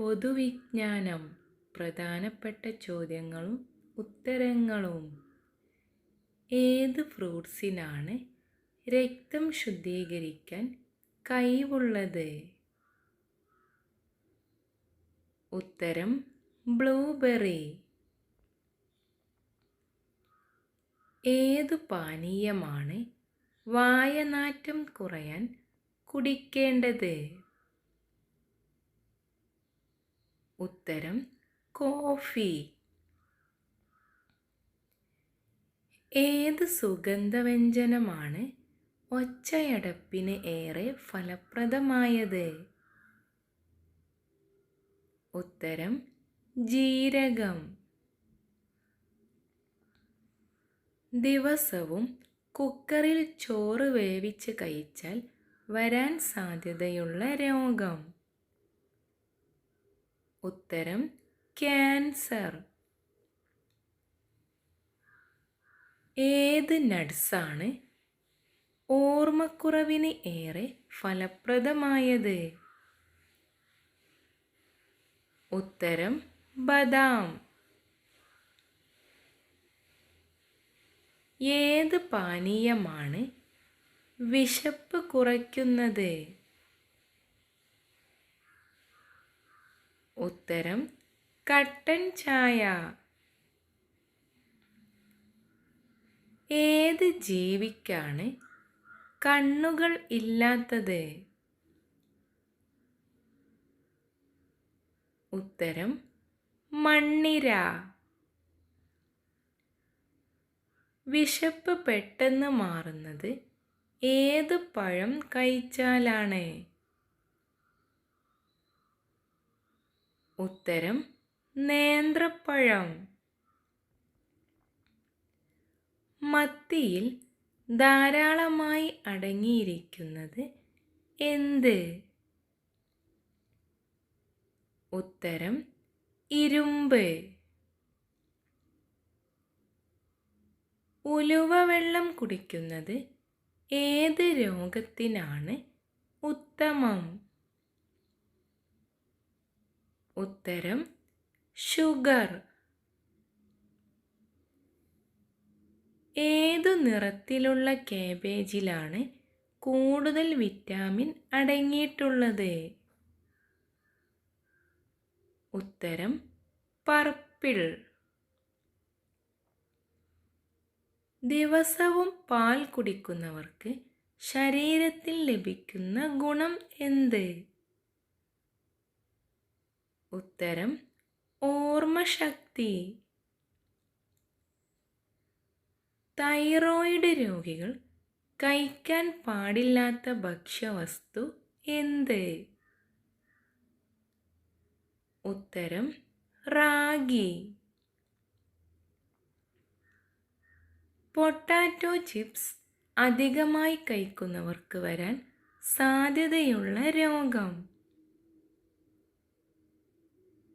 പൊതുവിജ്ഞാനം. പ്രധാനപ്പെട്ട ചോദ്യങ്ങളും ഉത്തരങ്ങളും. ഏത് ഫ്രൂട്ട്സിനാണ് രക്തം ശുദ്ധീകരിക്കാൻ കഴിവുള്ളത്? ഉത്തരം ബ്ലൂബെറി. ഏതു പാനീയമാണ് വായനാറ്റം കുറയാൻ കുടിക്കേണ്ടത്? ഉത്തരം കോഫി. ഏത് സുഗന്ധവ്യഞ്ജനമാണ് ഒച്ചയടപ്പിന് ഏറെ ഫലപ്രദമായത്? ഉത്തരം ജീരകം. ദിവസവും കുക്കറിൽ ചോറ് വേവിച്ച് കഴിച്ചാൽ വരാൻ സാധ്യതയുള്ള രോഗം. ഉത്തരം ക്യാൻസർ. ഏത് നട്സാണ് ഓർമ്മക്കുറവിന് ഏറെ ഫലപ്രദമായത്? ഉത്തരം ബദാം. ഏത് പാനീയമാണ് വിശപ്പ് കുറയ്ക്കുന്നത്? ഉത്തരം കട്ടൻ ചായ. ഏത് ജീവിക്കാണ് കണ്ണുകൾ ഇല്ലാത്തത്? ഉത്തരം മണ്ണിര. വിശപ്പ് പെട്ടെന്ന് മാറുന്നത് ഏത് പഴം കഴിച്ചാലാണ്? ഉത്തരം നേന്ത്രപ്പഴം. മത്തിയിൽ ധാരാളമായി അടങ്ങിയിരിക്കുന്നത് എന്ത്? ഉത്തരം ഇരുമ്പ്. ഉലുവ വെള്ളം കുടിക്കുന്നത് ഏത് രോഗത്തിനാണ് ഉത്തമം? ഉത്തരം ഷുഗർ ഏതു നിറത്തിലുള്ള കാബേജിലാണ് കൂടുതൽ വിറ്റാമിൻ അടങ്ങിയിട്ടുള്ളത്? ഉത്തരം പർപ്പിൾ. ദിവസവും പാൽ കുടിക്കുന്നവർക്ക് ശരീരത്തിൽ ലഭിക്കുന്ന ഗുണം എന്ത്? ഉത്തരം ഓർമ്മശക്തി. തൈറോയിഡ് രോഗികൾ കഴിക്കാൻ പാടില്ലാത്ത ഭക്ഷ്യവസ്തു എന്ത്? ഉത്തരം റാഗി. പൊട്ടാറ്റോ ചിപ്സ് അധികമായി കഴിക്കുന്നവർക്ക് വരാൻ സാധ്യതയുള്ള രോഗം.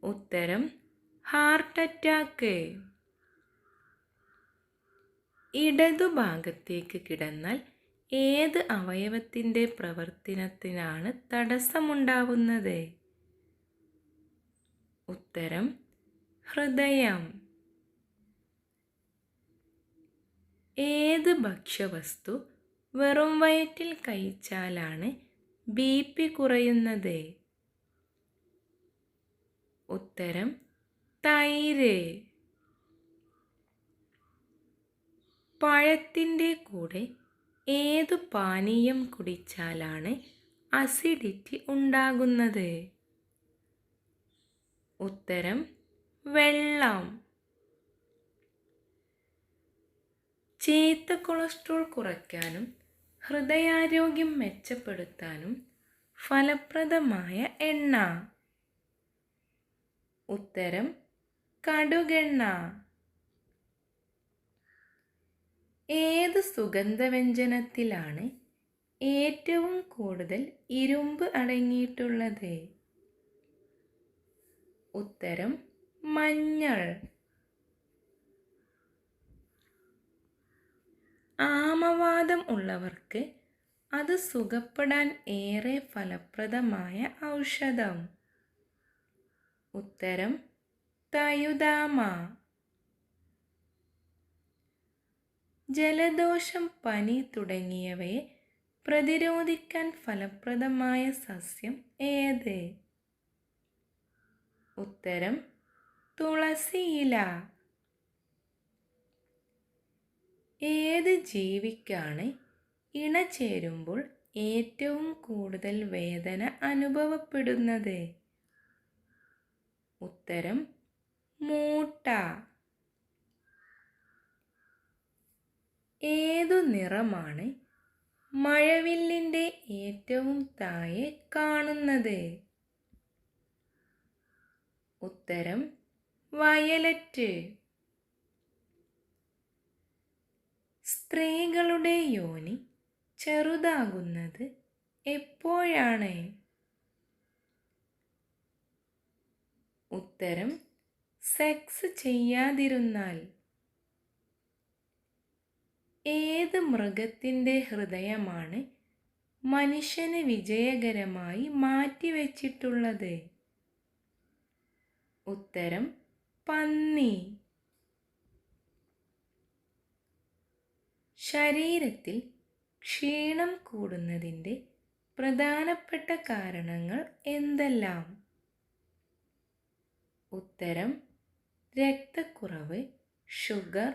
ഉത്തരം ഹാർട്ട് അറ്റാക്ക് ഇടതുഭാഗത്തേക്ക് കിടന്നാൽ ഏത് അവയവത്തിന്റെ പ്രവർത്തനത്തിനാണ് തടസ്സമുണ്ടാവുന്നത്? ഉത്തരം ഹൃദയം. ഏത് ഭക്ഷ്യവസ്തു വെറും വയറ്റിൽ കഴിച്ചാലാണ് ബി പി കുറയുന്നത്? ഉത്തരം തൈര്. പഴത്തിന്റെ കൂടെ ഏതു പാനീയം കുടിച്ചാലാണ് അസിഡിറ്റി ഉണ്ടാകുന്നത്? ഉത്തരം വെള്ളം. ചീത്ത കൊളസ്ട്രോൾ കുറയ്ക്കാനും ഹൃദയാരോഗ്യം മെച്ചപ്പെടുത്താനും ഫലപ്രദമായ എണ്ണ. ഉത്തരം കടുകെണ്ണ. ഏത് സുഗന്ധവ്യഞ്ജനത്തിലാണ് ഏറ്റവും കൂടുതൽ ഇരുമ്പ് അടങ്ങിയിട്ടുള്ളത്? ഉത്തരം മഞ്ഞൾ. ആമവാദം ഉള്ളവർക്ക് അത് സുഖപ്പെടാൻ ഏറെ ഫലപ്രദമായ ഔഷധം. ഉത്തരം തയുദാമ. ജലദോഷം പനി തുടങ്ങിയവയെ പ്രതിരോധിക്കാൻ ഫലപ്രദമായ സസ്യം ഏത്? ഉത്തരം തുളസിയില ഏത് ജീവിക്കാണ് ഇണ ചേരുമ്പോൾ ഏറ്റവും കൂടുതൽ വേദന അനുഭവപ്പെടുന്നത്? ഉത്തരം മൂട്ട. ഏതു നിറമാണ് മഴവില്ലിന്റെ ഏറ്റവും താഴെ കാണുന്നത്? ഉത്തരം വയലറ്റ്. സ്ത്രീകളുടെ യോനി ചെറുതാകുന്നത് എപ്പോഴാണ്? ഉത്തരം സെക്സ് ചെയ്യാതിരുന്നാൽ. ഏത് മൃഗത്തിന്റെ ഹൃദയമാണ് മനുഷ്യന് വിജയകരമായി മാറ്റിവെച്ചിട്ടുള്ളത്? ഉത്തരം പന്നി. ശരീരത്തിൽ ക്ഷീണം കൂടുന്നതിന്റെ പ്രധാനപ്പെട്ട കാരണങ്ങൾ എന്തെല്ലാം? ഉത്തരം രക്തക്കുറവ് ഷുഗർ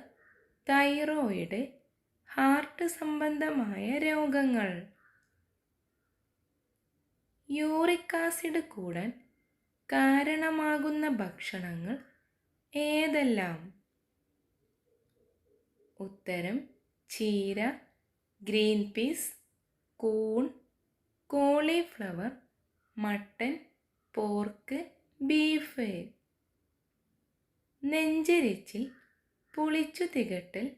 തൈറോയിഡ് ഹാർട്ട് സംബന്ധമായ രോഗങ്ങൾ. യൂറിക് ആസിഡ് കൂടാൻ കാരണമാകുന്ന ഭക്ഷണങ്ങൾ ഏതെല്ലാം? ഉത്തരം ചീര ഗ്രീൻ പീസ് കൂൺ കോളിഫ്ലവർ മട്ടൻ പോർക്ക് ബീഫ്. നെഞ്ചരിച്ചിൽ പുളിച്ചു തികട്ടൽ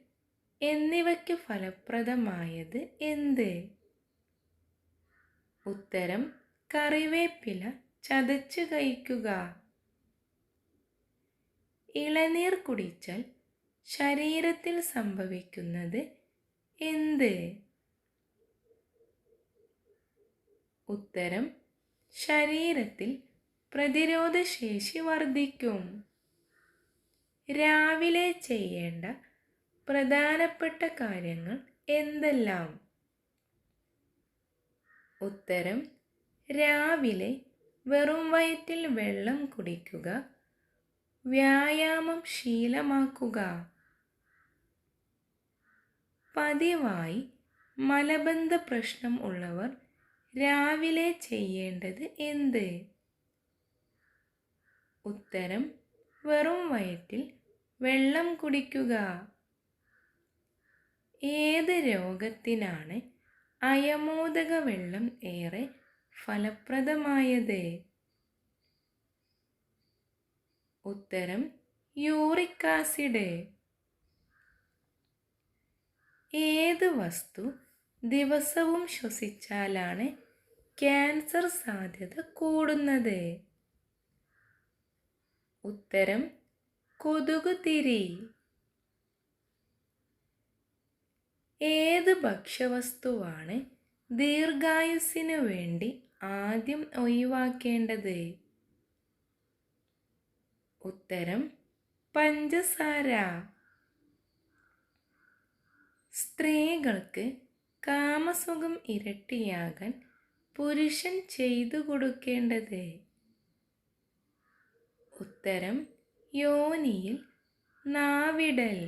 എന്നിവയ്ക്ക് ഫലപ്രദമായത് എന്ത്? ഉത്തരം കറിവേപ്പില ചതച്ച് കഴിക്കുക. ഇളനീർ കുടിച്ചാൽ ശരീരത്തിൽ സംഭവിക്കുന്നത് എന്ത്? ഉത്തരം ശരീരത്തിൽ പ്രതിരോധശേഷി വർദ്ധിക്കും. രാവിലെ ചെയ്യേണ്ട പ്രധാനപ്പെട്ട കാര്യങ്ങൾ എന്തെല്ലാം? ഉത്തരം രാവിലെ വെറും വയറ്റിൽ വെള്ളം കുടിക്കുക വ്യായാമം ശീലമാക്കുക. പതിവായി മലബന്ധ പ്രശ്നം ഉള്ളവർ രാവിലെ ചെയ്യേണ്ടത് എന്ത്? ഉത്തരം വെറും വയറ്റിൽ വെള്ളം കുടിക്കുക. ഏത് രോഗത്തിനാണ് അയമോദക വെള്ളം ഏറെ ഫലപ്രദമായത്? ഉത്തരം യൂറിക് ആസിഡ്. ഏത് വസ്തു ദിവസവും ശ്വസിച്ചാലാണ് ക്യാൻസർ സാധ്യത കൂടുന്നത്? ഉത്തരം കൊതുകുതിരി. ഏത് ഭക്ഷ്യവസ്തുവാണ് ദീർഘായുസ്സിനു വേണ്ടി ആദ്യം ഒഴിവാക്കേണ്ടത്? ഉത്തരം പഞ്ചസാര. സ്ത്രീകൾക്ക് കാമസുഖം ഇരട്ടിയാകാൻ പുരുഷൻ ചെയ്തു കൊടുക്കേണ്ടത്? ഉത്തരം യോനിയിൽ നാവിടൽ.